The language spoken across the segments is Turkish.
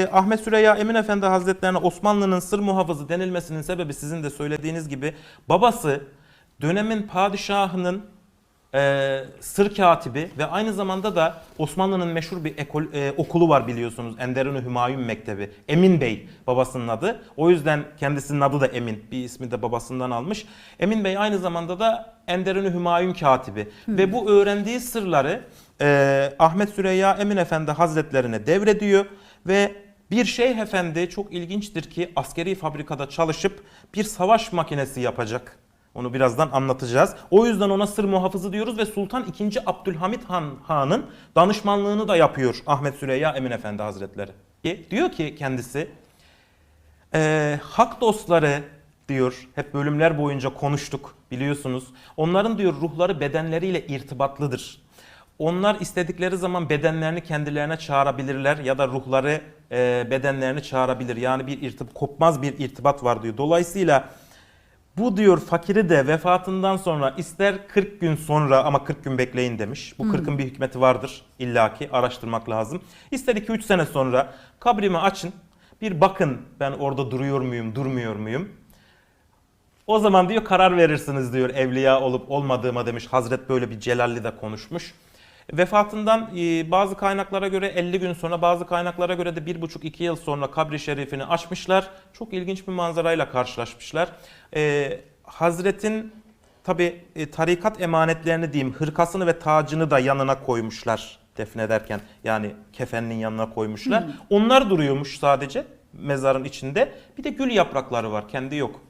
e, Ahmet Süreyya Emin Efendi Hazretlerine Osmanlı'nın sır muhafızı denilmesinin sebebi sizin de söylediğiniz gibi babası dönemin padişahının e, sır katibi ve aynı zamanda da Osmanlı'nın meşhur bir ekol, e, okulu var biliyorsunuz. Enderun-u Hümayun Mektebi. Emin Bey babasının adı. O yüzden kendisinin adı da Emin. Bir ismi de babasından almış. Emin Bey aynı zamanda da Enderun-u Hümayun katibi. Ve bu öğrendiği sırları e, Ahmet Süreyya Emin Efendi Hazretlerine devrediyor ve bir şeyh efendi çok ilginçtir ki askeri fabrikada çalışıp bir savaş makinesi yapacak. Onu birazdan anlatacağız. O yüzden ona sır muhafızı diyoruz ve Sultan II. Abdülhamit Han Han'ın danışmanlığını da yapıyor Ahmet Süreyya Emin Efendi Hazretleri. E, Diyor ki kendisi ee, hak dostları diyor hep bölümler boyunca konuştuk biliyorsunuz. Onların diyor ruhları bedenleriyle irtibatlıdır. Onlar istedikleri zaman bedenlerini kendilerine çağırabilirler ya da ruhları e, bedenlerini çağırabilir. Yani bir irtib kopmaz bir irtibat var diyor. Dolayısıyla bu diyor fakiri de vefatından sonra ister 40 gün sonra ama 40 gün bekleyin demiş. Bu 40'ın bir hikmeti vardır illaki araştırmak lazım. İster 2-3 sene sonra kabrimi açın bir bakın ben orada duruyor muyum durmuyor muyum. O zaman diyor karar verirsiniz diyor evliya olup olmadığıma demiş. Hazret böyle bir Celalli de konuşmuş. Vefatından e, bazı kaynaklara göre 50 gün sonra bazı kaynaklara göre de 1,5-2 yıl sonra kabri şerifini açmışlar. Çok ilginç bir manzarayla karşılaşmışlar. E, Hazretin tabi tarikat emanetlerini diyeyim hırkasını ve tacını da yanına koymuşlar defnederken yani kefeninin yanına koymuşlar. Onlar duruyormuş sadece mezarın içinde. Bir de gül yaprakları var kendi yok.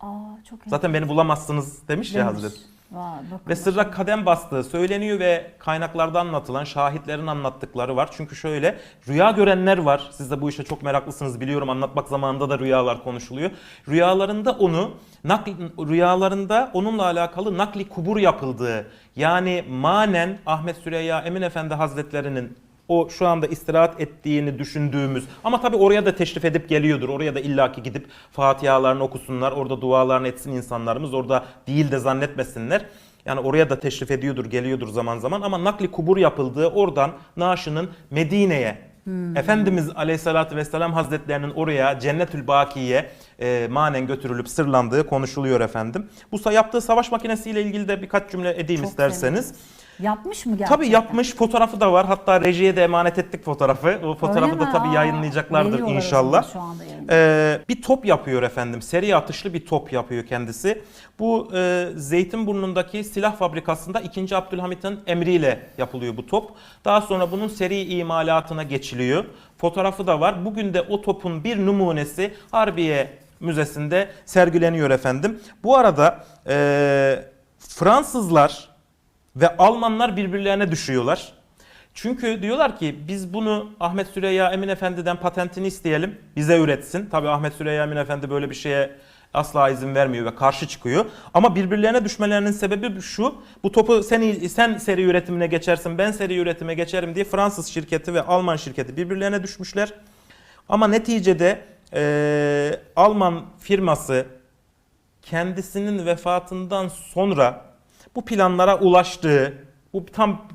Aa çok Zaten beni bulamazsınız demiş ya Demiş. Vay. Ve sırra kadem bastığı söyleniyor ve kaynaklarda anlatılan şahitlerin anlattıkları var. Çünkü şöyle rüya görenler var. Siz de bu işe çok meraklısınız biliyorum. Anlatmak zamanında da rüyalar konuşuluyor. Rüyalarında onu nakli, rüyalarında onunla alakalı nakli kubur yapıldığı yani manen Ahmet Süreyya Emin Efendi Hazretlerinin o şu anda istirahat ettiğini düşündüğümüz ama tabii oraya da teşrif edip geliyordur. Oraya da illaki gidip Fatihalarını okusunlar. Orada dualarını etsin insanlarımız. Orada değil de zannetmesinler. Yani oraya da teşrif ediyordur, geliyordur zaman zaman ama nakli kubur yapıldığı oradan naaşının Medine'ye Efendimiz Aleyhisselatü Vesselam Hazretlerinin oraya Cennetül Baki'ye e, manen götürülüp sırlandığı konuşuluyor efendim. Bu yaptığı savaş makinesiyle ilgili de birkaç cümle edeyim Çok isterseniz. Yapmış mı gerçekten? Tabii yapmış fotoğrafı da var. Hatta rejiye de emanet ettik fotoğrafı. O fotoğrafı Öyle da mi? tabii Aa, yayınlayacaklardır veriyorlar inşallah. şu anda. Ee, bir top yapıyor efendim. Seri atışlı bir top yapıyor kendisi. Bu e, Zeytinburnu'ndaki silah fabrikasında 2. Abdülhamit'in emriyle yapılıyor bu top. Daha sonra bunun seri imalatına geçiliyor. Fotoğrafı da var. Bugün de o topun bir numunesi Harbiye Müzesi'nde sergileniyor efendim. Bu arada e, Fransızlar ve Almanlar birbirlerine düşüyorlar. Çünkü diyorlar ki biz bunu Ahmet Süreyya Emin Efendi'den patentini isteyelim. Bize üretsin. Tabi Ahmet Süreyya Emin Efendi böyle bir şeye asla izin vermiyor ve karşı çıkıyor. Ama birbirlerine düşmelerinin sebebi şu. Bu topu sen, sen seri üretimine geçersin ben seri üretime geçerim diye Fransız şirketi ve Alman şirketi birbirlerine düşmüşler. Ama neticede eee, Alman firması kendisinin vefatından sonra bu planlara ulaştığı, bu tam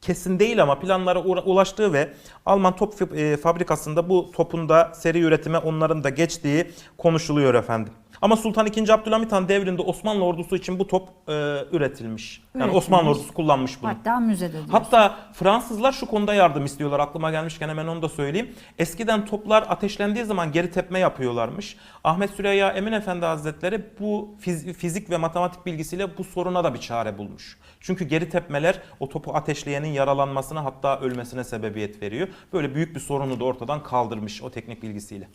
kesin değil ama planlara ulaştığı ve Alman top e, fabrikasında bu topun da seri üretime onların da geçtiği konuşuluyor efendim. Ama Sultan II. Abdülhamit Han devrinde Osmanlı ordusu için bu top e, üretilmiş. Yani Üretilmiş. Osmanlı ordusu kullanmış bunu. Hatta müzede diyorsun. Hatta Fransızlar şu konuda yardım istiyorlar. Aklıma gelmişken hemen onu da söyleyeyim. Eskiden toplar ateşlendiği zaman geri tepme yapıyorlarmış. Ahmet Süreyya Emin Efendi Hazretleri bu fiz- fizik ve matematik bilgisiyle bu soruna da bir çare bulmuş. Çünkü geri tepmeler o topu ateşleyenin yaralanmasına hatta ölmesine sebebiyet veriyor. Böyle büyük bir sorunu da ortadan kaldırmış o teknik bilgisiyle.